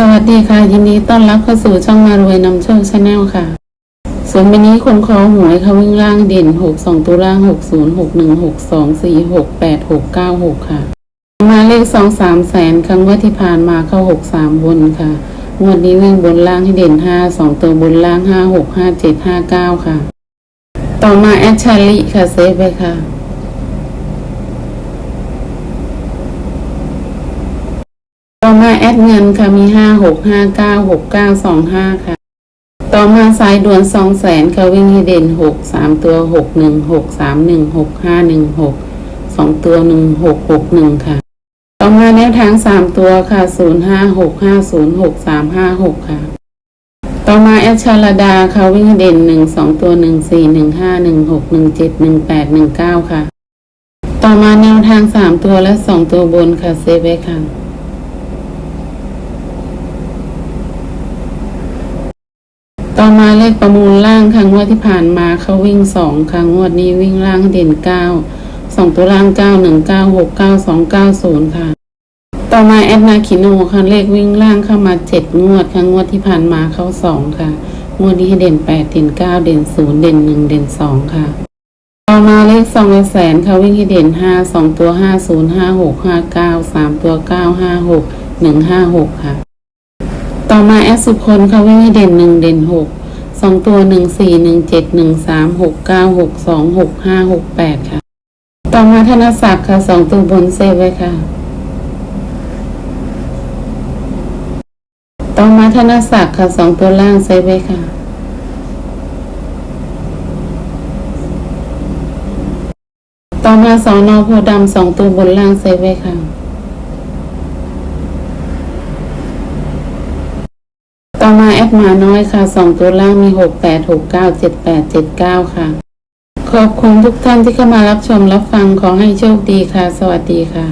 สวัสดีค่ะ ยินดีต้อนรับเข้าสู่ช่องมารวยนำโชคชาแนลค่ะส่วนวันนี้คนคอหวยเขาวิ่งล่างเด่นหกสองตัวล่างหกศูนย์หกหนึ่งหกสองสี่หกแปดหกเก้าหกค่ะ มาเลขสองสามแสนครั้งว่าที่ผ่านมาเข้าหกสามบนค่ะงวดนี้วิ่งบนล่างให้เด่นห้าสองตัวบนล่างห้าหกห้าเจ็ดห้าเก้าค่ะ ต่อมาแอดชาลีค่ะเซฟไปค่ะ ต่อมาแอดเงินค่ะมีห้าหกห้าเก้าหกเก้าสองห้าค่ะ ต่อมาสายด่วนสองแสนค่ะวิ่งให้เด่นหกสามตัวหกหนึ่งหกสามหนึ่งหกห้าหนึ่งหกสองตัวหนึ่งหกหกหนึ่งค่ะ ต่อมาแนวทางสามตัวค่ะศูนย์ห้าหกห้าศูนย์หกสามห้าหกค่ะ ต่อมาแอดชาลดาค่ะวิ่งให้เด่นหนึ่งสองตัวหนึ่งสี่หนึ่งห้าหนึ่งหกหนึ่งเจ็ดหนึ่งแปดหนึ่งเก้าค่ะ ต่อมาแนวทางสามตัวและสองตัวบนค่ะเซฟไว้ค่ะ ต่อมาเลขประมูลล่างครั้งวดที่ผ่านมาเขาวิ่งสองครั้งงวดนี้วิ่งล่างเด่นเก้าสองตัวล่างเก้าหนึ่งเก้าหกเก้าสองเก้าศูนย์ค่ะ ต่อมาแอดนาคิโนค่ะเลขวิ่งล่างเข้ามาเจ็ดงวดครั้งงวดที่ผ่านมาเข้าสองค่ะ งวดนี้ให้เด่นแปดเด่นเก้าเด่นศูนย์เด่นหนึ่งเด่นสองค่ะ ต่อมาเลขสองแสนค่ะวิ่งให้เด่นห้าสองตัวห้าศูนย์ห้าหกห้าเก้าสามตัวเก้าห้าหกหนึ่งห้าหกค่ะ ต่อมาแอดสุคนเขาวิ่งให้เด่นหนึ่งเด่นหกสองตัวหนึ่งสี่หนึ่งเจ็ดหนึ่งสามหกเก้าหกสองหกห้าหกแปดค่ะ ต่อมาธนศักดิ์ค่ะสองตัวบนเซฟไว้ค่ะ ต่อมาธนศักดิ์ค่ะสองตัวล่างเซฟไว้ค่ะ ต่อมาสองนอโพธิ์ดำสองตัวบนล่างเซฟไว้ค่ะ ดมาน้อยค่ะสองตัวล่างมีหกแปดหกเก้าเจ็ดแปดเจ็ดเก้าค่ะ ขอบคุณทุกท่านที่เข้ามารับชมรับฟังขอให้โชคดีค่ะ สวัสดีค่ะ